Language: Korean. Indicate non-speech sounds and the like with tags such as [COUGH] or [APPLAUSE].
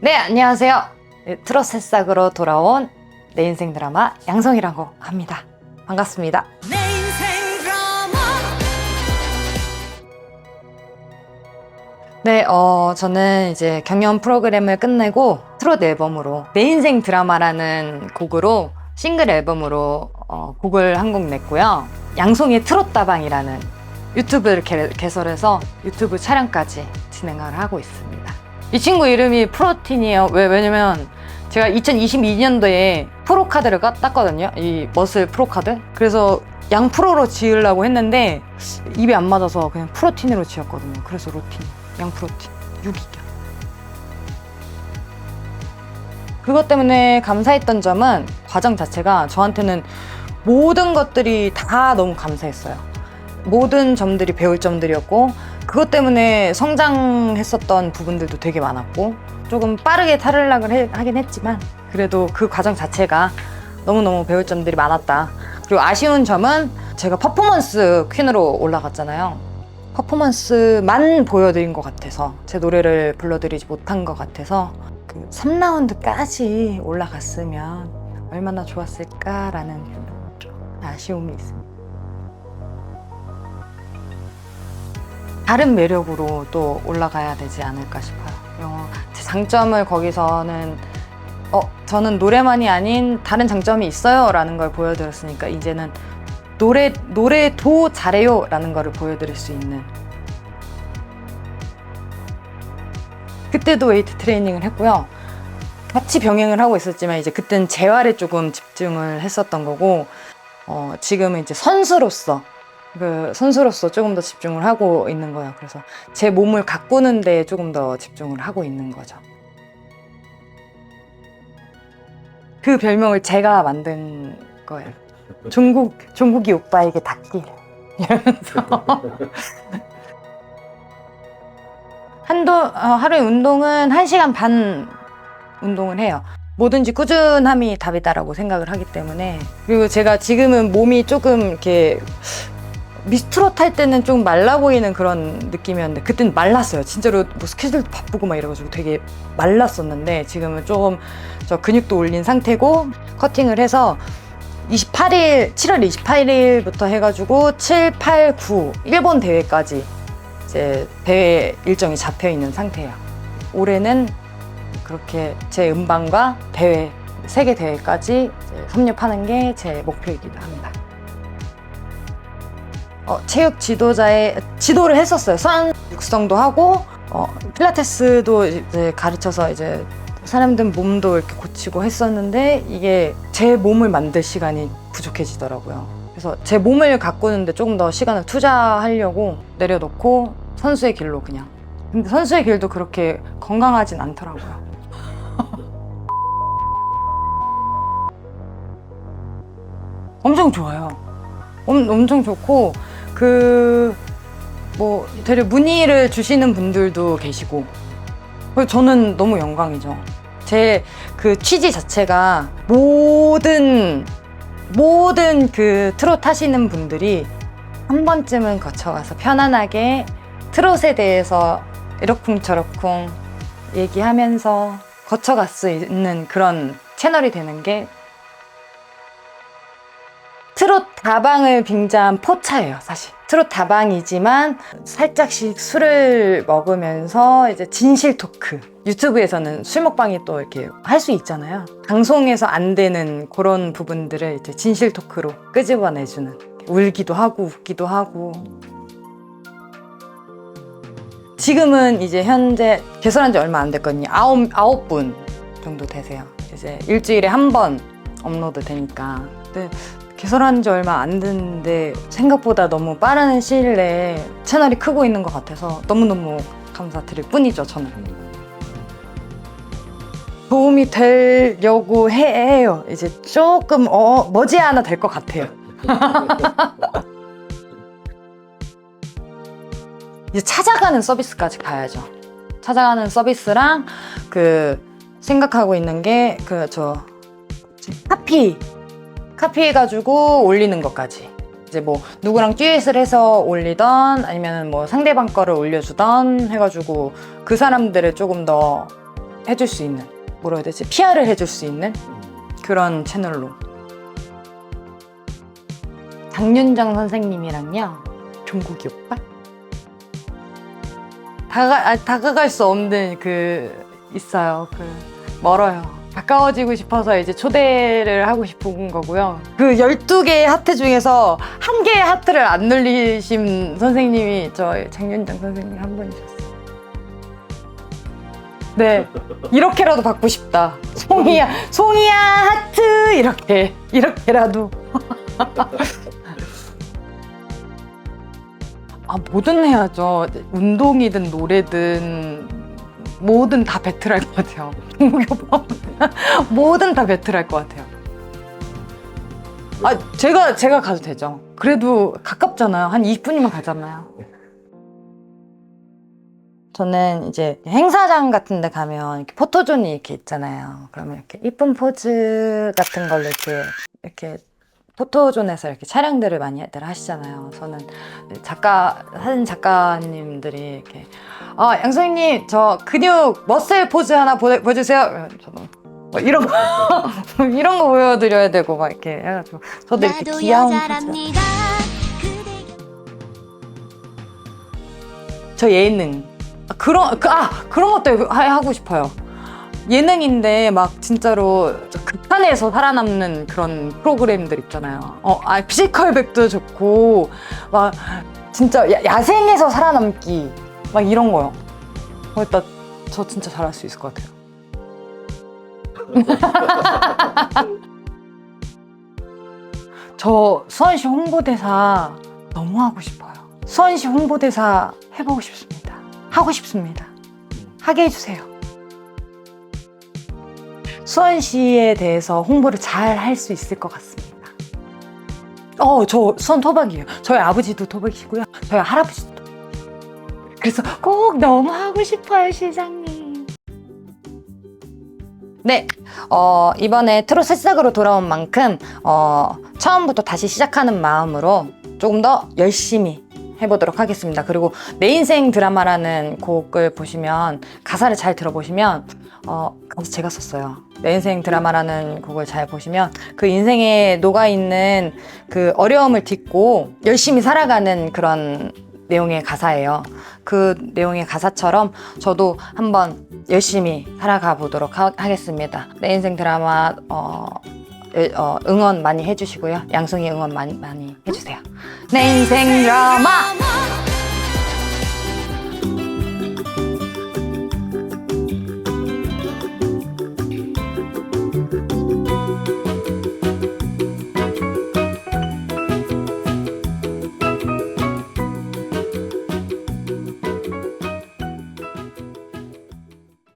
네, 안녕하세요. 네, 트롯 새싹으로 돌아온 내 인생 드라마 양성이라고 합니다. 반갑습니다. 내 인생 드라마 네, 어, 저는 이제 경연 프로그램을 끝내고 트롯 앨범으로 내 인생 드라마라는 곡으로 싱글 앨범으로 어, 곡을 한 곡 냈고요. 양송의 트롯 다방이라는 유튜브를 개, 개설해서 유튜브 촬영까지 진행을 하고 있습니다. 이 친구 이름이 프로틴이에요. 왜, 왜냐면 제가 2022년도에 프로 카드를 까- 땄거든요. 이 머슬 프로 카드. 그래서 양프로로 지으려고 했는데 입에 안 맞아서 그냥 프로틴으로 지었거든요. 그래서 로틴, 양프로틴, 유기견. 그것 때문에 감사했던 점은 과정 자체가 저한테는 모든 것들이 다 너무 감사했어요. 모든 점들이 배울 점들이었고 그것 때문에 성장했었던 부분들도 되게 많았고 조금 빠르게 탈락을 해- 하긴 했지만 그래도 그 과정 자체가 너무너무 배울 점들이 많았다. 그리고 아쉬운 점은 제가 퍼포먼스 퀸으로 올라갔잖아요. 퍼포먼스만 보여드린 것 같아서 제 노래를 불러드리지 못한 것 같아서 그 3라운드까지 올라갔으면 얼마나 좋았을까라는 좀 아쉬움이 있습니다. 다른 매력으로 또 올라가야 되지 않을까 싶어요. 어, 제 장점을 거기서는 어, 저는 노래만이 아닌 다른 장점이 있어요 라는 걸 보여드렸으니까 이제는 노래, 노래도 잘해요 라는 거를 보여드릴 수 있는 그때도 웨이트 트레이닝을 했고요. 같이 병행을 하고 있었지만 이제 그때는 재활에 조금 집중을 했었던 거고 어, 지금은 이제 선수로서 그 선수로서 조금 더 집중을 하고 있는 거예요. 그래서 제 몸을 가꾸는 데 조금 더 집중을 하고 있는 거죠. 그 별명을 제가 만든 거예요. 종국 종국이 오빠에게 닿길 이러면서 [LAUGHS] 한도 어, 하루에 운동은 1시간 반 운동을 해요. 뭐든지 꾸준함이 답이다라고 생각을 하기 때문에 그리고 제가 지금은 몸이 조금 이렇게 미스트롯 할 때는 좀 말라 보이는 그런 느낌이었는데 그때는 말랐어요. 진짜로 뭐 스케줄도 바쁘고 막 이래가지고 되게 말랐었는데 지금은 조금 저 근육도 올린 상태고 커팅을 해서 28일 7월 28일부터 해가지고 7, 8, 9 일본 대회까지 이제 대회 일정이 잡혀 있는 상태예요. 올해는 그렇게 제 음반과 대회 세계 대회까지 이제 섭렵하는 게 제 목표이기도 합니다. 어, 체육 지도자의 지도를 했었어요. 수학 육성도 하고 어, 필라테스도 이제 가르쳐서 이제 사람들 몸도 이렇게 고치고 했었는데 이게 제 몸을 만들 시간이 부족해지더라고요. 그래서 제 몸을 가꾸는데 조금 더 시간을 투자하려고 내려놓고 선수의 길로 그냥. 근데 선수의 길도 그렇게 건강하진 않더라고요. [LAUGHS] 엄청 좋아요. 엄, 엄청 좋고 그 뭐 되려 문의를 주시는 분들도 계시고 저는 너무 영광이죠. 제 그 취지 자체가 모든 모든 그 트롯 하시는 분들이 한 번쯤은 거쳐가서 편안하게 트롯에 대해서 이러쿵저러쿵 얘기하면서 거쳐갈 수 있는 그런 채널이 되는 게 트롯 다방을 빙자한 포차예요, 사실. 트롯 다방이지만 살짝씩 술을 먹으면서 이제 진실 토크. 유튜브에서는 술 먹방이 또 이렇게 할 수 있잖아요. 방송에서 안 되는 그런 부분들을 이제 진실 토크로 끄집어내주는. 울기도 하고 웃기도 하고. 지금은 이제 현재 개설한 지 얼마 안 됐거든요. 아홉, 아홉 분 정도 되세요. 이제 일주일에 한 번 업로드 되니까. 근데 개설한 지 얼마 안 됐는데 생각보다 너무 빠른 시일 내에 채널이 크고 있는 것 같아서 너무너무 감사드릴 뿐이죠, 저는. 도움이 되려고 해- 해요. 이제 조금, 어, 머지않아 될 것 같아요. [LAUGHS] 이제 찾아가는 서비스까지 가야죠. 찾아가는 서비스랑 그 생각하고 있는 게 그 저 카피 카피 해가지고 올리는 것까지. 이제 뭐 누구랑 듀엣을 해서 올리던 아니면 뭐 상대방 거를 올려주던 해가지고 그 사람들을 조금 더 해줄 수 있는 뭐라 해야 되지? PR을 해줄 수 있는 그런 채널로. 장윤정 선생님이랑요. 종국이 오빠? 다가 아, 다가갈 수 없는 그 있어요. 그 멀어요 가까워지고 싶어서 이제 초대를 하고 싶은 거고요. 그 12개의 하트 중에서 한 개의 하트를 안 눌리신 선생님이 저 장윤정 선생님 한 분이셨어요. 네. 이렇게라도 받고 싶다. 송이야 송이야 하트! 이렇게 이렇게라도. [LAUGHS] 아 뭐든 해야죠. 운동이든 노래든 뭐든 다 배틀할 것 같아요. [LAUGHS] 종교법 뭐든 다 배틀할 것 같아요. 아 제가 제가 가도 되죠. 그래도 가깝잖아요. 한 20분이면 가잖아요. 저는 이제 행사장 같은 데 가면 이렇게 포토존이 이렇게 있잖아요. 그러면 이렇게 이쁜 포즈 같은 걸로 이렇게 이렇게 포토존에서 이렇게 촬영들을 많이들 하시잖아요. 저는 작가 사진 작가님들이 이렇게 아 양소희님 저 근육 머슬 포즈 하나 보, 보여주세요. 이러면 저도 뭐 이런 거 [LAUGHS] 이런 거 보여드려야 되고 막 이렇게 해가지고 저도 이렇게 귀여운 포즈 저 예능 아, 그런 그, 아 그런 것도 하- 하고 싶어요. 예능인데 막 진짜로 극한에서 살아남는 그런 프로그램들 있잖아요. 어, 아 피지컬 백도 좋고 막 진짜 야, 야생에서 살아남기 막 이런 거요. 거기다 저 진짜 잘할 수 있을 것 같아요. [LAUGHS] 저 수원시 홍보대사 너무 하고 싶어요. 수원시 홍보대사 해보고 싶습니다. 하고 싶습니다. 하게 해주세요. 수원시에 대해서 홍보를 잘 할 수 있을 것 같습니다. 어, 저 수원 토박이에요. 저희 아버지도 토박이시고요. 저희 할아버지도. 그래서 꼭 너무 하고 싶어요, 시장님. 네, 어, 이번에 트롯 새싹으로 돌아온 만큼 어, 처음부터 다시 시작하는 마음으로 조금 더 열심히 해보도록 하겠습니다. 그리고 내 인생 드라마라는 곡을 보시면 가사를 잘 들어보시면 어, 제가 썼어요. 내 인생 드라마라는 곡을 잘 보시면 그 인생에 녹아 있는 그 어려움을 딛고 열심히 살아가는 그런 내용의 가사예요. 그 내용의 가사처럼 저도 한번 열심히 살아가 보도록 하, 겠습니다내 인생 드라마 어, 에- 어, 응원 많이 해주시고요. 양송이 응원 많이 많이 해주세요. 내 인생 드라마